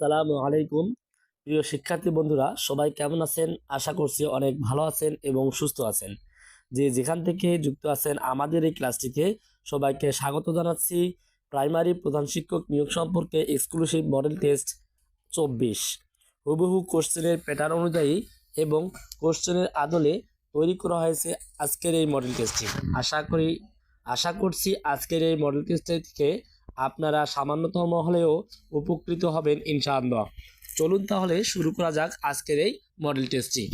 আসসালামু আলাইকুম। প্রিয় শিক্ষার্থী বন্ধুরা, সবাই কেমন আছেন? আশা করছি অনেক ভালো আছেন এবং সুস্থ আছেন। যে যেখান থেকে যুক্ত আছেন, আমাদের এই ক্লাসটিতে সবাইকে স্বাগত জানাচ্ছি। প্রাইমারি প্রধান শিক্ষক নিয়োগ সম্পর্কে এক্সক্লুসিভ মডেল টেস্ট চব্বিশ। হুবহু কোশ্চেনের প্যাটার্ন অনুযায়ী এবং কোশ্চেনের আদলে তৈরি করা হয়েছে আজকের এই মডেল টেস্টটি আশা করি, আশা করছি আজকের এই মডেল টেস্টটি থেকে আপনারা সামান্যতম হলেও উপকৃত হবেন ইনশাআল্লাহ। চলুন তাহলে শুরু করা যাক আজকের এই model টেস্টটি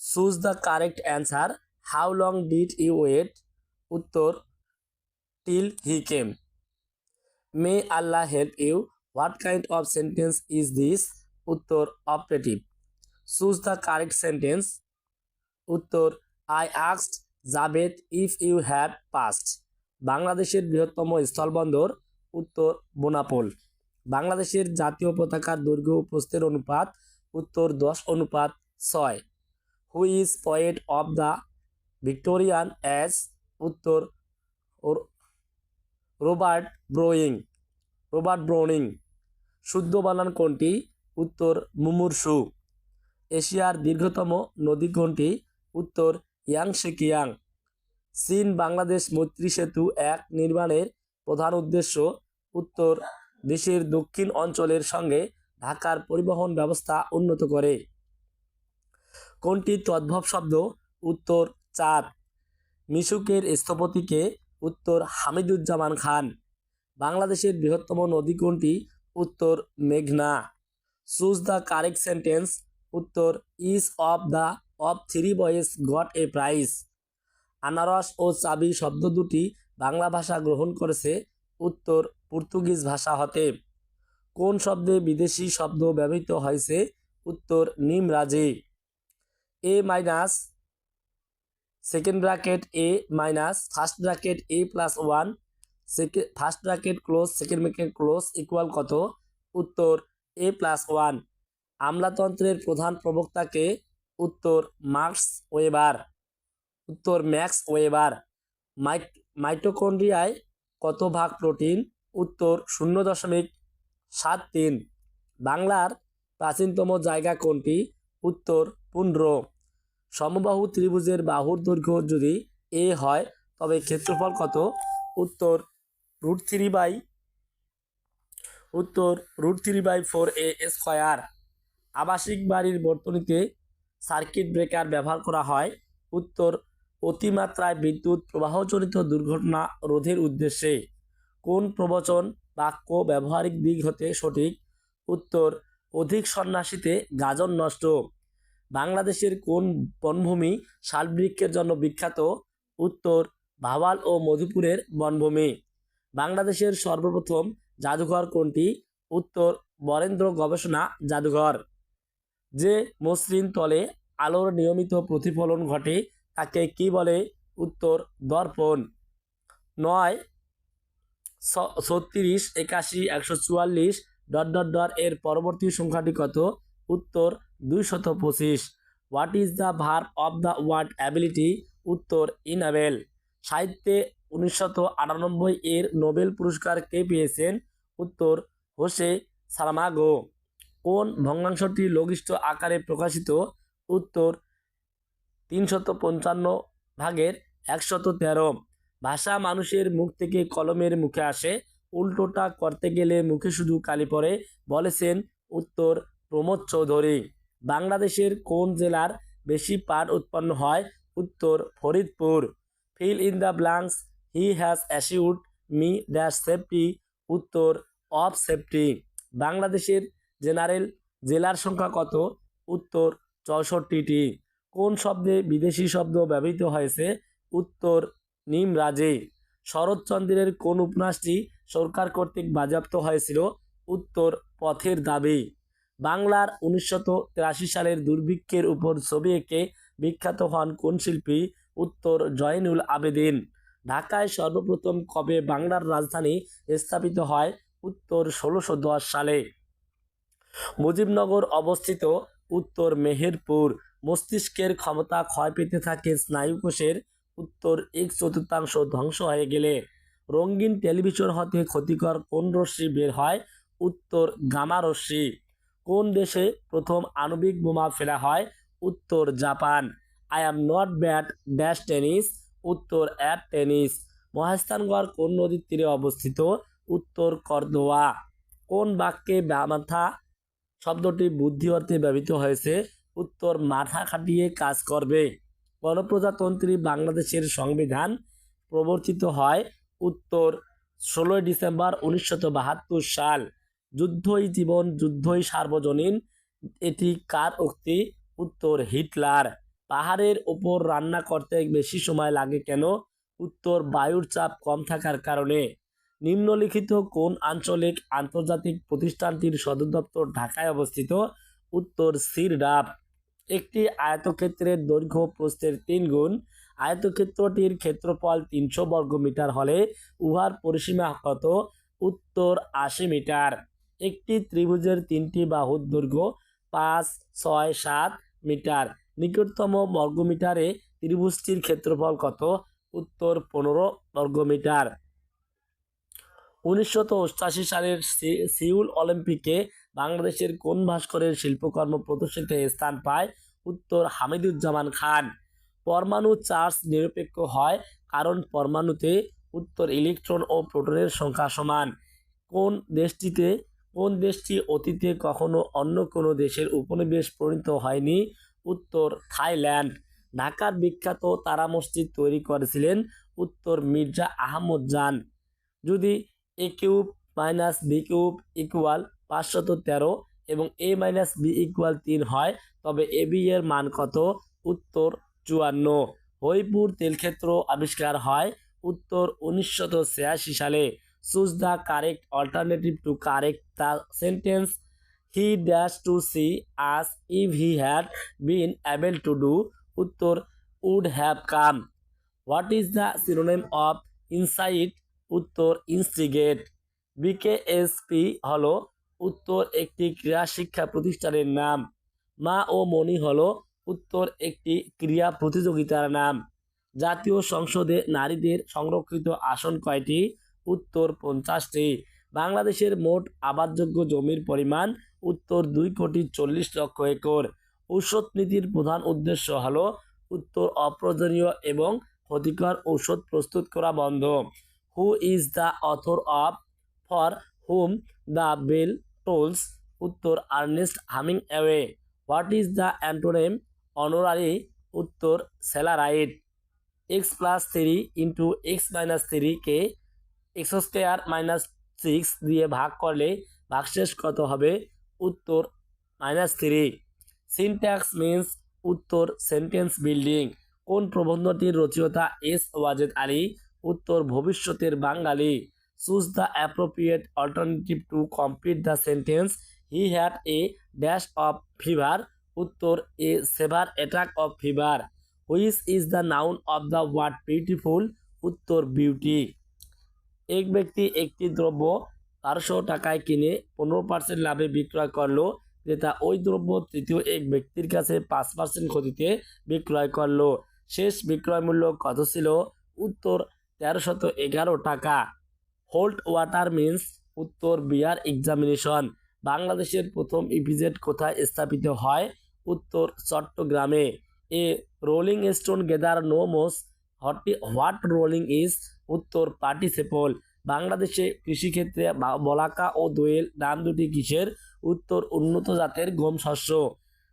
choose the correct answer how long did you wait উত্তর till he came may Allah help you what kind of sentence is this উত্তর operative choose the correct sentence উত্তর I আক্সড Javed if you have passed বাংলাদেশের বৃহত্তম স্থলবন্দর উত্তর বোনাপোল। বাংলাদেশের জাতীয় পতাকার দৈর্ঘ্য ও প্রস্থের অনুপাত উত্তর দশ অনুপাত ছয়। Who is poet of the Victorian as উত্তর রোবার্ট ব্রোয়িং। রোবার্ট ব্রোনিং শুদ্ধ বানান কোনটি? উত্তর মুমূর্ষু। এশিয়ার দীর্ঘতম নদী কোনটি? উত্তর ইয়াংশে কিয়াং চীন বাংলাদেশ মৈত্রী সেতু এক নির্মাণের প্রধান উদ্দেশ্য। উত্তর দেশের দক্ষিণ অঞ্চলের সঙ্গে ঢাকার পরিবহন ব্যবস্থা উন্নত করে। কোনটি তদ্ভব শব্দ? উত্তর চাঁদ। মিশুকের স্থপতিকে উত্তর হামিদুজ্জামান খান। বাংলাদেশের বৃহত্তম নদী কোনটি? উত্তর মেঘনা। Choose the correct sentence. উত্তর each of the of three boys got a prize. আনারস ও চাবি শব্দ দুটি বাংলা ভাষা গ্রহণ করেছে, উত্তর পর্তুগিজ ভাষা হতে। কোন শব্দে বিদেশি শব্দ ব্যবহৃত হয়েছে, উত্তর নিমরাজে A minus second bracket A minus first bracket A plus one second first bracket close, second bracket close equal কত? উত্তর এ প্লাস ওয়ান। আমলাতন্ত্রের প্রধান প্রবক্তাকে উত্তর মার্কস ওয়েবার। উত্তর ম্যাক্স ওয়েবার। মাইট মাইটোকন্ড্রিয়ায় কত ভাগ প্রোটিন? উত্তর শূন্য দশমিক সাত তিন। বাংলার প্রাচীনতম জায়গা কোনটি? উত্তর পুন্ড্র। সমবাহু ত্রিভুজের বাহুর দৈর্ঘ্য যদি এ হয়, তবে ক্ষেত্রফল কত? উত্তর রুট থ্রি বাই, উত্তর root three by four A square. আবাসিক বাড়ির বর্তনীতে সার্কিট ব্রেকার ব্যবহার করা হয়। উত্তর অতিমাত্রায় বিদ্যুৎ প্রবাহজনিত দুর্ঘটনা রোধের উদ্দেশ্যে। কোন প্রবচন, বাক্য, ব্যবহারিক দিক হতে সঠিক? উত্তর, অধিক সন্ন্যাসীতে গাজন নষ্ট। বাংলাদেশের কোন বনভূমি শালবৃক্ষের জন্য বিখ্যাত? উত্তর, ভাওয়াল ও মধুপুরের বনভূমি। বাংলাদেশের সর্বপ্রথম জাদুঘর কোনটি? উত্তর, বরেন্দ্র গবেষণা জাদুঘর। যে মসৃণ তলে আলোর নিয়মিত প্রতিফলন ঘটে তাকে কি বলে? উত্তর, দর্পণ। নয় ছত্রিশ, একাশি, একশো চুয়াল্লিশ, ডট ডট ডট এর পরবর্তী সংখ্যাটি কত? উত্তর দুইশত পঁচিশ what is the verb of the word ability উত্তর ইনাবেল সাহিত্যে উনিশশত আটানব্বই এর নোবেল পুরস্কার কে পেয়েছেন? উত্তর, হোসে সালামাগো। কোন ভগ্নাংশটি লঘিষ্ঠ আকারে প্রকাশিত? উত্তর তিনশত পঞ্চান্ন ভাগের একশত তেরো। ভাষা মানুষের মুখ থেকে কলমের মুখে আসে। উল্টোটা করতে গেলে মুখে শুধু কালি পড়ে, বলেছেন উত্তর প্রমোদ চৌধুরী। বাংলাদেশের কোন জেলার বেশি পাট উৎপন্ন হয়? উত্তর Faridpur. Fill in the blanks, he has assured me dash safety. উত্তর অফ সেফটি। বাংলাদেশের জেনারেল জেলার সংখ্যা কত? উত্তর চৌষট্টিটি। কোন শব্দে বিদেশি শব্দ ব্যবহৃত হয়েছে? উত্তর, নিমরাজে। শরৎচন্দ্রের কোন উপন্যাসটি সরকার কর্তৃক বাজেয়াপ্ত হয়েছিল? উত্তর, পথের দাবি। বাংলার উনিশশত তিরাশি সালের দুর্ভিক্ষের উপর ছবি এঁকে বিখ্যাত হন কোন শিল্পী? উত্তর, জয়নুল আবেদিন। ঢাকায় সর্বপ্রথম কবে বাংলার রাজধানী স্থাপিত হয়? উত্তর, ষোলোশো সালে। মুজিবনগর অবস্থিত উত্তর মেহেরপুর। মস্তিষ্কের ক্ষমতা ক্ষয় পেতে থাকে। স্নায়ুকোষের উত্তর এক চতুর্থাংশ ধ্বংস হয়ে গেলে রঙিন টেলিভিশন হতে ক্ষতিকর কোন রশ্মি বের হয়? উত্তর, গামা রশ্মি। কোন দেশে প্রথম আণবিক বোমা ফেলা হয়? উত্তর, Japan. I am not bat dash tennis. উত্তর, অ্যাট টেনিস। মহাস্থানগড় কোন নদীর তীরে অবস্থিত? উত্তর, কর্দোয়া। কোন বাক্যে বা- মাথা শব্দটি বুদ্ধি অর্থে ব্যবহৃত হয়েছে? উত্তর মাথা খাটিয়ে কাজ করবে। গণপ্রজাতন্ত্রী বাংলাদেশের সংবিধান প্রবর্তিত হয় উত্তর ষোলোই ডিসেম্বর উনিশশো বাহাত্তর সাল। যুদ্ধই জীবন, যুদ্ধই সার্বজনীন, এটি কার উক্তি? উত্তর হিটলার। পাহাড়ের ওপর রান্না করতে বেশি সময় লাগে কেন? উত্তর বায়ুর চাপ কম থাকার কারণে। নিম্নলিখিত কোন আঞ্চলিক আন্তর্জাতিক প্রতিষ্ঠানটির সদর দপ্তর ঢাকায় অবস্থিত? উত্তর সিরডাপ। একটি আয়তক্ষেত্রের দৈর্ঘ্য প্রস্থের তিন গুণ। আয়তক্ষেত্রটির ক্ষেত্রফল তিনশো বর্গ মিটার হলে উহার পরিসীমা কত? উত্তর আশি মিটার। একটি ত্রিভুজের তিনটি বাহুর দৈর্ঘ্য পাঁচ, ছয়, সাত মিটার। নিকটতম বর্গমিটারে ত্রিভুজটির ক্ষেত্রফল কত? উত্তর পনেরো বর্গমিটার উনিশশো সালের সিউল অলিম্পিকে বাংলাদেশের কোন ভাস্করের শিল্পকর্ম প্রদর্শিত স্থান পায়? উত্তর, হামিদুজ্জামান খান। পরমাণু চার্জ নিরপেক্ষ হয় কারণ পরমাণুতে উত্তর ইলেকট্রন ও প্রোটনের সংখ্যা সমান। কোন দেশটিতে, কোন দেশটি অতীতে কখনো অন্য কোনো দেশের উপনিবেশ পরিণত হয়নি? উত্তর, থাইল্যান্ড। ঢাকার বিখ্যাত তারা মসজিদ তৈরি করেছিলেন উত্তর মির্জা আহমদ জান। যদি A cube minus B cube equal পাঁচশত তেরো এবং এ মাইনাস বি ইকুয়াল তিন হয়, তবে এ বি এর মান কত? উত্তর চুয়ান্ন। হরিপুর তেলক্ষেত্র আবিষ্কার হয় উত্তর উনিশশত ছিয়াশি সালে। Choose the correct alternative to correct the sentence he dash to see us if he had been able to do উত্তর would have come what is the synonym of incite উত্তর ইনস্টিগেট বিকেএসপি হলো উত্তর একটি ক্রীড়া শিক্ষা প্রতিষ্ঠানের নাম। মা ও মণি হল উত্তর একটি ক্রীড়া প্রতিযোগিতার নাম। জাতীয় সংসদে নারীদের সংরক্ষিত আসন কয়টি? উত্তর পঞ্চাশটি। বাংলাদেশের মোট আবাদযোগ্য জমির পরিমাণ উত্তর দুই কোটি চল্লিশ লক্ষ একর। ঔষধ নীতির প্রধান উদ্দেশ্য হল উত্তর অপ্রয়োজনীয় এবং ক্ষতিকর ঔষধ প্রস্তুত করা বন্ধ। Who is the author of for whom the bell tolls উত্তর Ernest Hemingway what is the antonym honorary উত্তর salaried X plus three into X minus থ্রিকে x square minus six দিয়ে ভাগ করলে ভাগশেষ কত হবে? উত্তর মাইনাস থ্রি সিনট্যাক্স মিন্স উত্তর সেন্টেন্স বিল্ডিং কোন প্রবন্ধটির রচয়িতা এস ওয়াজেদ আলী? উত্তর ভবিষ্যতের বাঙালি। Choose the appropriate alternative to complete the sentence he had a dash of fever উত্তর a severe attack of fever which is the noun of the word beautiful উত্তর beauty এক ব্যক্তি একটি দ্রব্য বারোশো টাকায় কিনে পনেরো পার্সেন্ট লাভে বিক্রয় করল ক্রেতা ওই দ্রব্য তৃতীয় এক ব্যক্তির কাছে পাঁচ পার্সেন্ট ক্ষতিতে বিক্রয় করল। শেষ বিক্রয় মূল্য কত ছিল? উত্তর, তেরোশত এগারো টাকা। হোল্ড ওয়াটার মিন্স উত্তর বিয়ার এক্সামিনেশন। বাংলাদেশের প্রথম ইপিজেড কোথায় স্থাপিত হয়? উত্তর চট্টগ্রামে। A rolling stone gather no moss হটি what rolling is? উত্তর পার্টিসিপল বাংলাদেশে কৃষিক্ষেত্রে বলাকা ও দোয়েল নাম দুটি কিসের? উত্তর উন্নত জাতের গম শস্য।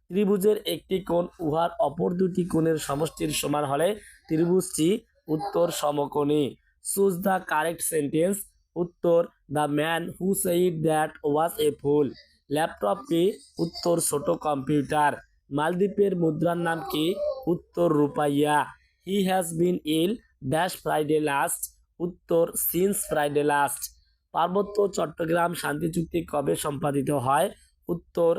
ত্রিভুজের একটি কোণ উহার অপর দুটি কোণের সমষ্টির সমান হলে ত্রিভুজটি উত্তর সমকোণী। চুজ দ্য কারেক্ট সেন্টেন্স উত্তর the man who said that was a fool laptop কি উত্তর ছোট কম্পিউটার মালদ্বীপের মুদ্রার নাম কি উত্তর রূপাইয়া he has been ill dash Friday last উত্তর সিন্স ফ্রাইডে লাস্ট পার্বত্য চট্টগ্রাম শান্তি চুক্তি কবে সম্পাদিত হয়? উত্তর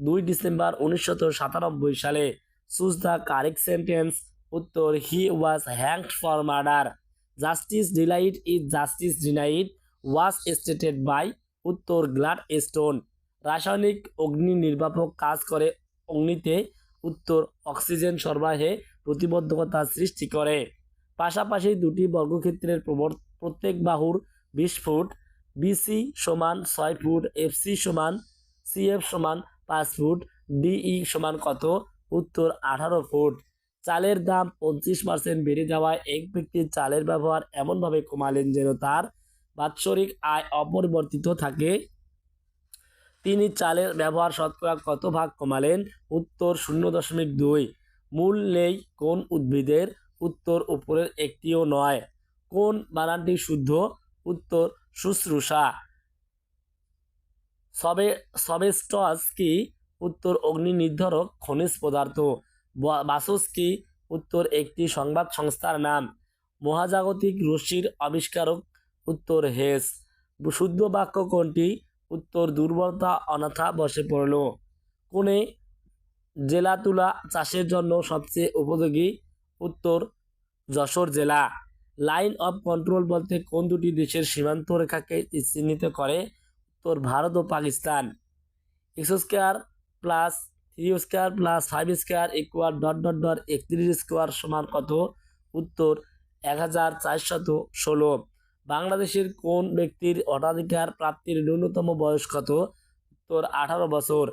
দুই ডিসেম্বর উনিশশো সাতানব্বই সালে। চুজ দ্য কারেক্ট সেন্টেন্স উত্তর he was hanged for murder justice delayed is justice denied was stated by উত্তর গ্লাড স্টোন রাসায়নিক অগ্নি নির্বাপক কাজ করে, অগ্নিতে উত্তর অক্সিজেন সরবরাহে প্রতিবদ্ধকতা সৃষ্টি করে। পাশাপাশি দুটি বর্গক্ষেত্রের প্রত্যেক বাহুর বিশ ফুট, বিসি সমান ছয় ফুট, এফসি সমান সিএফ সমান পাঁচ ফুট, ডিই সমান কত? উত্তর আঠারো ফুট। চালের দাম পঁচিশ পার্সেন্ট বেড়ে যাওয়ায় এক ব্যক্তি চালের ব্যবহার এমনভাবে কমালেন যেন তার বাৎসরিক আয় অপরিবর্তিত থাকে। তিনি চালের ব্যবহার শতকরা কত ভাগ কমালেন? উত্তর শূন্য দশমিক দুই। মূল নেই কোন উদ্ভিদের? উত্তর উপরের একটিও নয়। কোন বানানটি শুদ্ধ? উত্তর শুশ্রূষা। সবে সবেস্টস কি? উত্তর অগ্নি নির্ধারক খনিজ পদার্থ। বা- বাসস কি উত্তর একটি সংবাদ সংস্থার নাম। মহাজাগতিক রশ্মির আবিষ্কারক উত্তর হেস। শুদ্ধ বাক্য কোনটি? উত্তর, দুর্বলতা অনাথা বসে পড়ল। কোনে? জেলা তুলা চাষের জন্য সবচেয়ে উপযোগী উত্তর, যশোর জেলা। লাইন অফ কন্ট্রোল বলতে কোন দুটি দেশের সীমান্ত রেখাকে চিহ্নিত করে? উত্তর, ভারত ও Pakistan. X plus three square plus five square equal dot dot dot একত্রিশ স্কোয়ার সমান কত? উত্তর, এক হাজার চারশত ষোলো। বাংলাদেশের কোন ব্যক্তির ভোটাধিকার প্রাপ্তির ন্যূনতম বয়স কত? উত্তর, আঠারো বছর।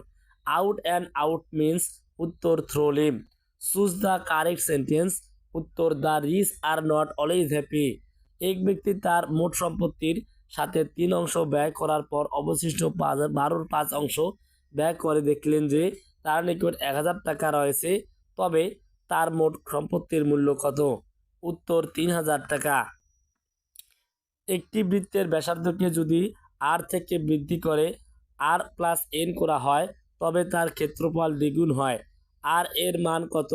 আউট অ্যান্ড আউট মিন্স উত্তর থ্রোলিম চুজ দ্য কারেক্ট সেন্টেন্স উত্তর the rich are not always happy এক ব্যক্তি তার মোট সম্পত্তির সাথে তিন অংশ ব্যয় করার পর অবশিষ্ট পাঁচ, বারোর পাঁচ অংশ ব্যয় করে দেখলেন যে তার নিকট এক হাজার টাকা রয়েছে, তবে তার মোট সম্পত্তির মূল্য কত? উত্তর, তিন হাজার টাকা। একটি বৃত্তের ব্যাসার্ধকে যদি আর থেকে বৃদ্ধি করে আর প্লাস এন করা হয়, তবে তার ক্ষেত্রফল দ্বিগুণ হয়। আর এর মান কত?